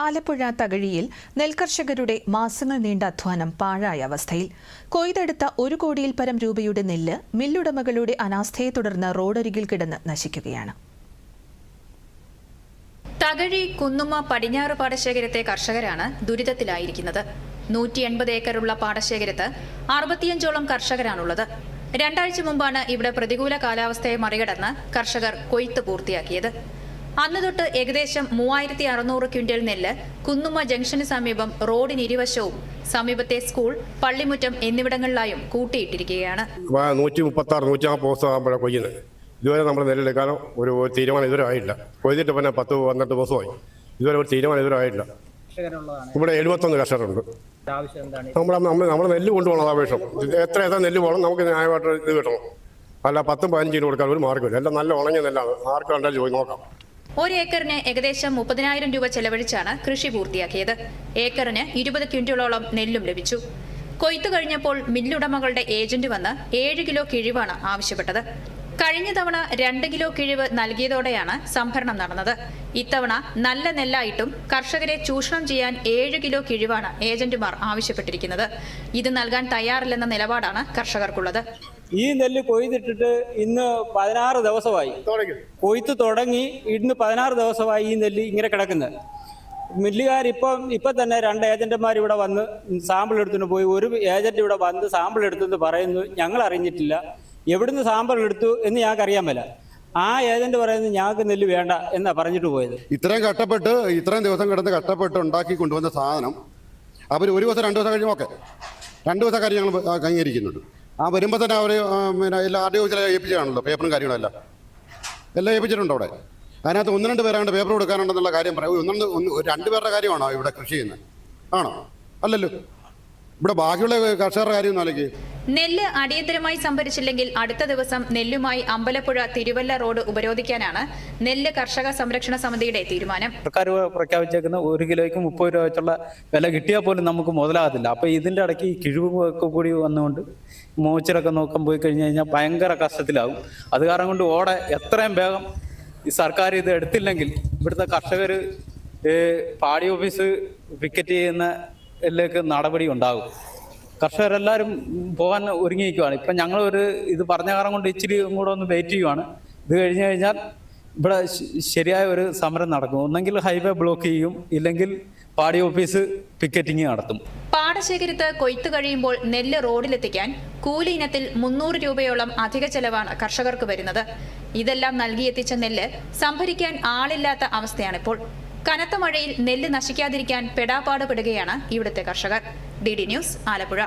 ആലപ്പുഴ തകഴിയിൽ നെൽകർഷകരുടെ മാസങ്ങൾ നീണ്ട അധ്വാനം പാഴായ അവസ്ഥയിൽ. കൊയ്തെടുത്ത ഒരു കോടിയിൽ പരം രൂപയുടെ നെല്ല് മില്ലുടമകളുടെ അനാസ്ഥയെ തുടർന്ന് റോഡരികിൽ കിടന്ന് നശിക്കുകയാണ്. തകഴി കുന്നുമ്മ പടിഞ്ഞാറ് പാടശേഖരത്തെ കർഷകരാണ് ദുരിതത്തിലായിരിക്കുന്നത്. നൂറ്റി എൺപത് ഏക്കറുള്ള പാടശേഖരത്ത് അറുപത്തിയഞ്ചോളം കർഷകരാണുള്ളത്. രണ്ടാഴ്ച മുമ്പാണ് ഇവിടെ പ്രതികൂല കാലാവസ്ഥയെ മറികടന്ന് കർഷകർ കൊയ്ത്ത് പൂർത്തിയാക്കിയത്. അന്ന് തൊട്ട് ഏകദേശം മൂവായിരത്തി അറുന്നൂറ് ക്വിന്റൽ നെല്ല് കുന്നുമ്മ ജംഗ്ഷന് സമീപം റോഡിന് ഇരുവശവും സമീപത്തെ സ്കൂൾ പള്ളിമുറ്റം എന്നിവിടങ്ങളിലായും കൂട്ടിയിട്ടിരിക്കുകയാണ്. നൂറ്റി മുപ്പത്തി ആറ് നൂറ്റി നാൽപ്പത് ദിവസം ആകുമ്പോഴാണ് കൊയ്യുന്നത്. ഇതുവരെ നമ്മൾ നെല്ലെടുക്കാനോ ഒരു ഒരു തീരുമാനം ഇതുവരെ ആയിട്ടില്ല കൊയ്തിട്ട് പിന്നെ പത്ത് പന്ത്രണ്ട് ദിവസമായി. ഇതുവരെ ഒരു തീരുമാനം ഇതുവരെ ആയിട്ടില്ല ഇവിടെ എഴുപത്തൊന്ന് കർഷകരുണ്ട്. ആവശ്യം എന്താണ് നമ്മൾ നമ്മൾ നെല്ല് കൊണ്ടുപോകണം ആവേശം. എത്ര എത്ര നെല്ല് പോകണം നമുക്ക് ന്യായമായിട്ട് ഇത് കിട്ടണം. അല്ല പത്തും പതിനഞ്ച് കിലോ കൊടുക്കാൻ ഒരു മാർഗമില്ല. എല്ലാം നല്ല ഉണങ്ങിയ നെല്ലാണ്. ആർക്ക് കണ്ടാലും ചോദിച്ച് നോക്കാം. ഒരു ഏക്കറിന് ഏകദേശം മുപ്പതിനായിരം രൂപ ചെലവഴിച്ചാണ് കൃഷി പൂർത്തിയാക്കിയത്. ഏക്കറിന് ഇരുപത് ക്വിന്റലോളം നെല്ലും ലഭിച്ചു. കൊയ്ത്തു കഴിഞ്ഞപ്പോൾ മില്ലുടമകളുടെ ഏജന്റ് വന്ന് ഏഴ് കിലോ കിഴിവാണ് ആവശ്യപ്പെട്ടത്. കഴിഞ്ഞ തവണ രണ്ട് കിലോ കിഴിവ് നൽകിയതോടെയാണ് സംഭരണം നടന്നത്. ഇത്തവണ നല്ല നെല്ലായിട്ടും കർഷകരെ ചൂഷണം ചെയ്യാൻ ഏഴ് കിലോ കിഴിവാണ് ഏജന്റുമാർ ആവശ്യപ്പെട്ടിരിക്കുന്നത്. ഇത് നൽകാൻ തയ്യാറില്ലെന്ന നിലപാടാണ് കർഷകർക്കുള്ളത്. ഈ നെല്ല് കൊയ്തിട്ടിട്ട് ഇന്ന് പതിനാറ് ദിവസമായി. കൊയ്ത്ത് തുടങ്ങി ഇന്ന് പതിനാറ് ദിവസമായി ഈ നെല്ല് ഇങ്ങനെ കിടക്കുന്നത് മില്ലുകാർ ഇപ്പം ഇപ്പൊ തന്നെ രണ്ട് ഏജന്റുമാർ ഇവിടെ വന്ന് സാമ്പിൾ എടുത്തുകൊണ്ട് പോയി. ഒരു ഏജന്റ് ഇവിടെ വന്ന് സാമ്പിൾ എടുത്തെന്ന് പറയുന്നു. ഞങ്ങൾ അറിഞ്ഞിട്ടില്ല. എവിടുന്ന് സാമ്പാർ എടുത്തു എന്ന് ഞങ്ങൾക്ക് അറിയാൻ മേല. ആ ഏജന്റ് പറയുന്നത് ഞങ്ങൾക്ക് നെല്ല് വേണ്ട എന്നാ പറഞ്ഞിട്ട് പോയത്. ഇത്രയും കഷ്ടപ്പെട്ട് ഇത്രയും ദിവസം കിടന്ന് കഷ്ടപ്പെട്ട് ഉണ്ടാക്കി കൊണ്ടുവന്ന സാധനം അവർ ഒരു ദിവസം രണ്ട് ദിവസം കഴിഞ്ഞ് ഓക്കെ രണ്ട് ദിവസം കാര്യം ഞങ്ങൾ കൈകരിക്കുന്നുണ്ട് ആ വരുമ്പോൾ തന്നെ അവർ പിന്നെ എല്ലാ ആർ ഡി ഓഫീസിലെ ഏൽപ്പിച്ചാണല്ലോ പേപ്പറും കാര്യങ്ങളെല്ലാം എല്ലാം. ഏൽപ്പിച്ചിട്ടുണ്ട് അവിടെ. അതിനകത്ത് ഒന്ന് രണ്ട് പേരാണ്ട് പേപ്പർ കൊടുക്കാനുണ്ടെന്നുള്ള കാര്യം പറയും. ഒന്നും ഒന്ന് രണ്ട് പേരുടെ കാര്യമാണോ ഇവിടെ കൃഷി ചെയ്യുന്നത്? ആണോ? അല്ലല്ലോ. ഇവിടെ ബാക്കിയുള്ള കർഷകരുടെ കാര്യം നെല്ല് അടിയന്തരമായി സംഭരിച്ചില്ലെങ്കിൽ അടുത്ത ദിവസം നെല്ലുമായി അമ്പലപ്പുഴ തിരുവല്ല റോഡ് ഉപരോധിക്കാനാണ് നെല്ല് കർഷക സംരക്ഷണ സമിതിയുടെ തീരുമാനം. സർക്കാർ പ്രഖ്യാപിച്ചേക്കുന്ന ഒരു കിലോയ്ക്ക് മുപ്പത് രൂപ വെച്ചുള്ള വില കിട്ടിയാൽ പോലും നമുക്ക് മുതലാകത്തില്ല. അപ്പൊ ഇതിന്റെ ഇടയ്ക്ക് ഈ കിഴിവ് ഒക്കെ കൂടി വന്നുകൊണ്ട് മോച്ചിലൊക്കെ നോക്കാൻ പോയി കഴിഞ്ഞു കഴിഞ്ഞാൽ ഭയങ്കര കഷ്ടത്തിലാവും അത് കാരണം കൊണ്ട് ഓടെ എത്രയും വേഗം ഈ സർക്കാർ ഇത് എടുത്തില്ലെങ്കിൽ ഇവിടുത്തെ കർഷകർ പാടി ഓഫീസ് പിക്കറ്റ് ചെയ്യുന്ന ഇതിലേക്ക് നടപടി ഉണ്ടാകും. കർഷകരെല്ലാവരും പോകാൻ ഒരുങ്ങിയിരിക്കുവാണ്. ഇപ്പം ഞങ്ങൾ ഒരു ഇത് പറഞ്ഞ കാരണം കൊണ്ട് ഇച്ചിരി കൂടെ ഒന്ന് വെയിറ്റ് ചെയ്യുവാണ്. ഇത് കഴിഞ്ഞു കഴിഞ്ഞാൽ ഇവിടെ ശരിയായ ഒരു സമരം നടക്കും. ഒന്നെങ്കിൽ ഹൈവേ ബ്ലോക്ക് ചെയ്യും ഇല്ലെങ്കിൽ പാടി ഓഫീസ് പിക്കറ്റിംഗ് നടത്തും. പാടശേഖരത്ത് കൊയ്ത്തു കഴിയുമ്പോൾ നെല്ല് റോഡിലെത്തിക്കാൻ കൂലി ഇനത്തിൽ മുന്നൂറ് രൂപയോളം അധിക ചെലവാണ് കർഷകർക്ക് വരുന്നത്. ഇതെല്ലാം നൽകിയെത്തിച്ച നെല്ല് സംഭരിക്കാൻ ആളില്ലാത്ത അവസ്ഥയാണിപ്പോൾ. കനത്ത മഴയിൽ നെല്ല് നശിക്കാതിരിക്കാൻ പെടാപ്പാട് പെടുകയാണ് ഇവിടുത്തെ കർഷകർ. D D news Alappuzha.